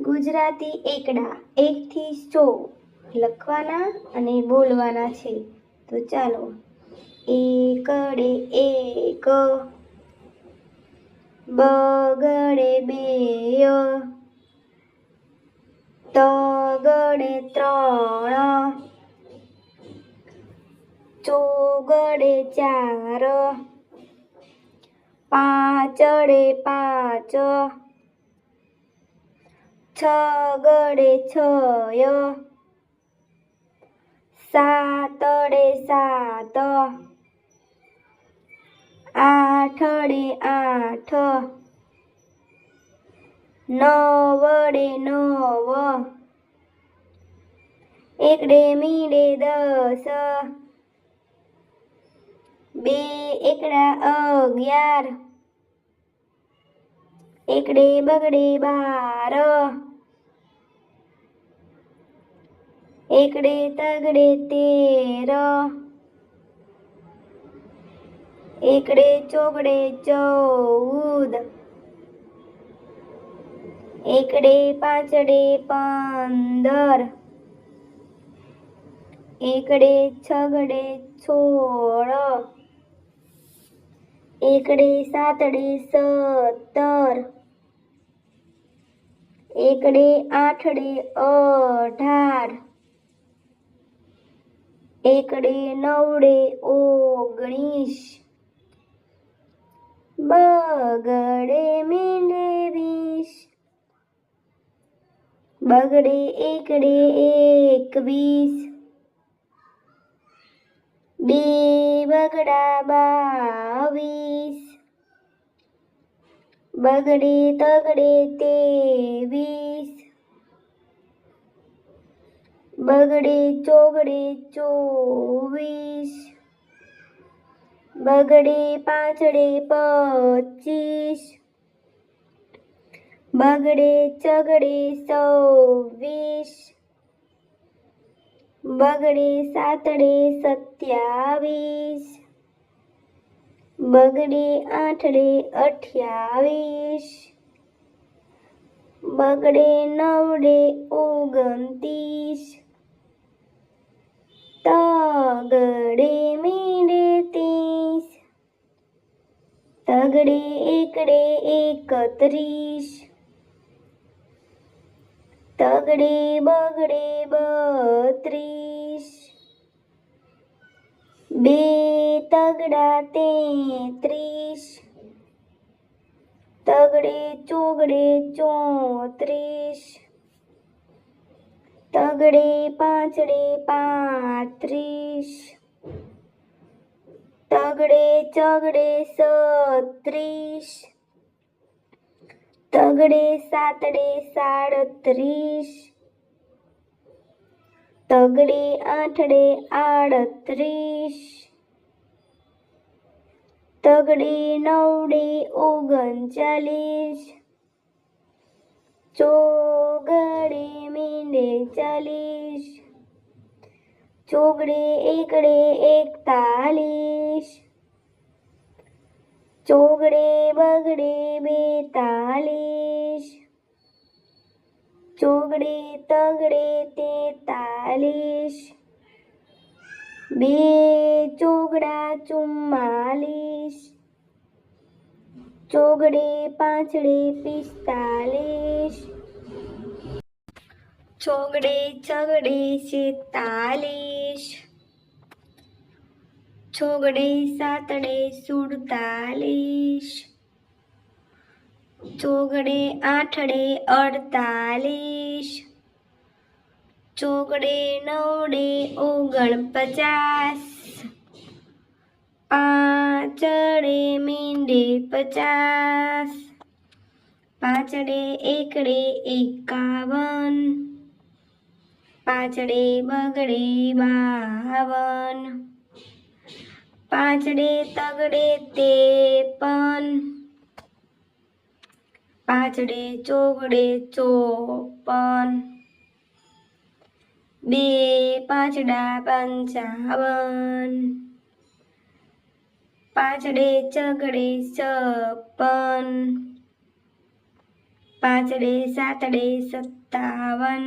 ગુજરાતી એકડા એકથી સો લખવાના અને બોલવાના છે. તો ચાલો, એકડે એક, બગડે બે, તગડે ત્રણ, ચોગડે ચાર, પાંચડે પાંચ છગડે છય. સાતડે સાત. આઠડે આઠ. નવડે નવ. એકડે મીડે દસ. બે એકડા અગિયાર. એકડે બગડે બાર. એકડે તગડે તેર એકડે ચોગડે ચૌદ એકડે પાંચડે પંદર એકડે છગડે સોળ એકડે સાતડે સત્તર એકડે આઠડે અઢાર એકડે નવડે ઓગણીસ બગડે મીંડે વીસ બગડે એકડે એકવીસ. બે બગડા બાવીસ. બગડે તગડે તેવીસ. બગડે ચોગડે ચોવીસ, બગડે પાંચડે પચીસ, બગડે ચગડે સવીસ બગડે સાતડે સત્યાવીસ, બગડે આઠડે અઠ્યાવીસ, બગડે નવડે ઓગણત્રીસ તગડે મીંડે ત્રીસ, તગડે એકડે એકત્રીસ, તગડે બગડે બત્રીસ, બે તગડા તેત્રીસ, તગડે ચોગડે ચોત્રીસ તગડે પાંચડે પાંત્રીસ. તગડે ચગડે સત્રીસ તગડે સાતડે સાડત્રીસ. તગડે આઠડે આડત્રીસ. તગડે નવડે ઓગણચાલીસ. ચોગડે મીંડે ચાલીસ ચોગડે એકડે એકતાલીસ ચોગડે બગડે બેતાલીસ ચોગડે તગડે તેતાલીસ બે ચોગડા ચુમ્માલીસ ચોગડે પાંચડે પિસ્તાલીસ. ચોગડે, ચગડે છેતાલીસ ચોગડે, સાતડે, સુડતાલીસ. ચોગડે, આઠડે, અડતાલીસ. ચોગડે, નવડે, ઓગણપચાસ. પાંચડે મીંડે પચાસ, પાંચડે એકડે એકાવન, પાંચડે બગડે બાવન, પાંચડે તગડે તેપન પાંચડે ચોગડે ચોપન, બે પાંચડા પંચાવન પાંચડે ચગડે છપ્પન. પાંચડે સાતડે સત્તાવન.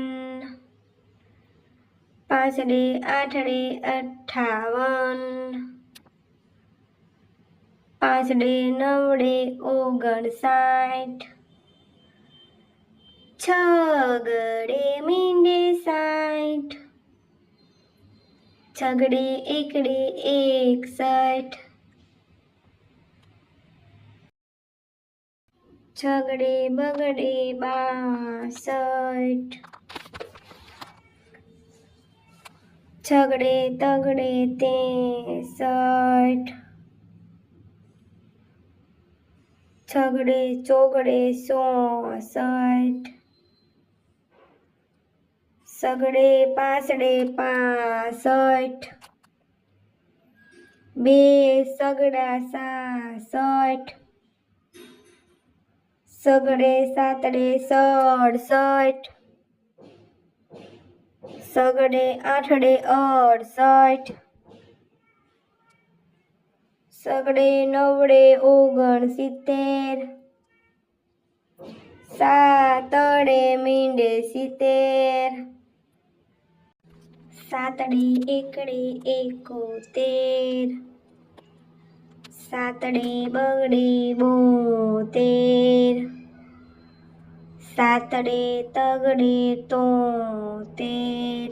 પાંચડે આઠડે અઠાવન પાંચડે નવડે ઓગણસાઠ. છગડે મીંડે સાઠ. છગડે એકડે એકસઠ. છગડે બગડે બાસઠ. છગડે તગડે તેસઠ. છગડે ચોગડે સોસઠ સગડે પાસડે પાસઠ. બે સગડા સાસઠ. સગડે સાતડે સડસઠ. સગડે આઠડે અડસઠ. સગડે નવડે ઓગણસિત્તેર. સાતડે મીંડે સિત્તેર. સાતડે એકડે એકોતેર. સાતડે બગડે બોતેર. સાતડે તગડે તોતેર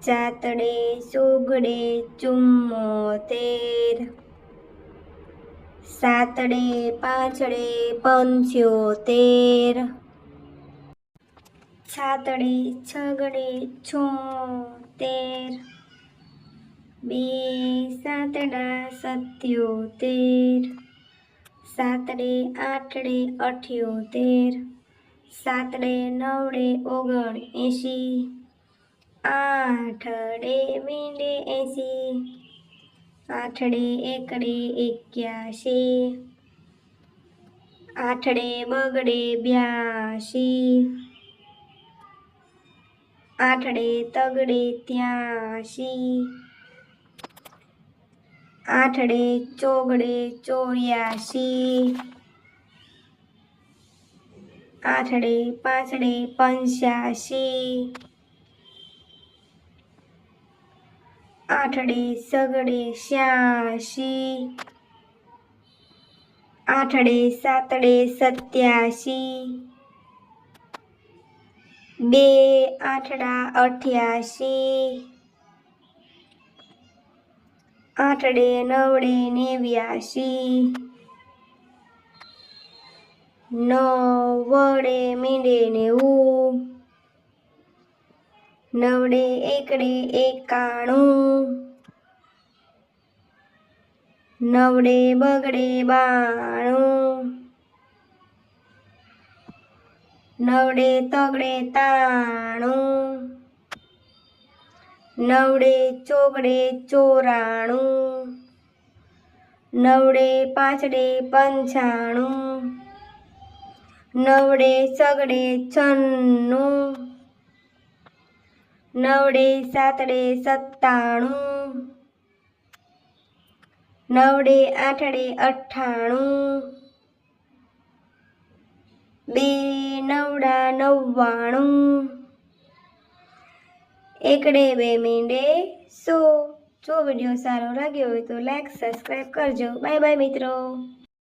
ચાતડે સુગડે ચુમ્મોતેર સાતડે પાંચડે પંચોતેર છાતડે છગડે છોતેર બે સાતડા સત્યોતેર સાતડે આઠડે અઠ્યોતેર, સાતડે નવડે ઓગણ એંશી આઠડે મીંડે એંશી, આઠડે એકડે એક્યાશી, આઠડે બગડે બ્યાશી, આઠડે તગડે ત્યાશી આઠડે, ચોગડે ચોર્યાશી આઠડે, પાંચડે પંચ્યાશી આઠડે, સગડે શ્યાશી આઠડે, સાતડે સત્યાશી બે, આઠડા અઠ્યાશી આઠડે નવડે, નેવ્યાશી. નવ વડે મીંડે, નેવું. નવડે, એકડે, એકાણું. નવડે, બગડે, બાણું. નવડે, તગડે, તાણું. નવડે ચોગડે ચોરાણું. નવડે પાંચડે પંચાણું. નવડે સગડે છન્નું. નવડે સાતડે સત્તાણું. નવડે આઠડે અઠ્ઠાણું. બે નવડા નવ્વાણું. એકડે બે મીંડે સો. જો વીડિયો સારો લાગ્યો હોય તો લાઈક સબસ્ક્રાઈબ કરજો. બાય બાય મિત્રો.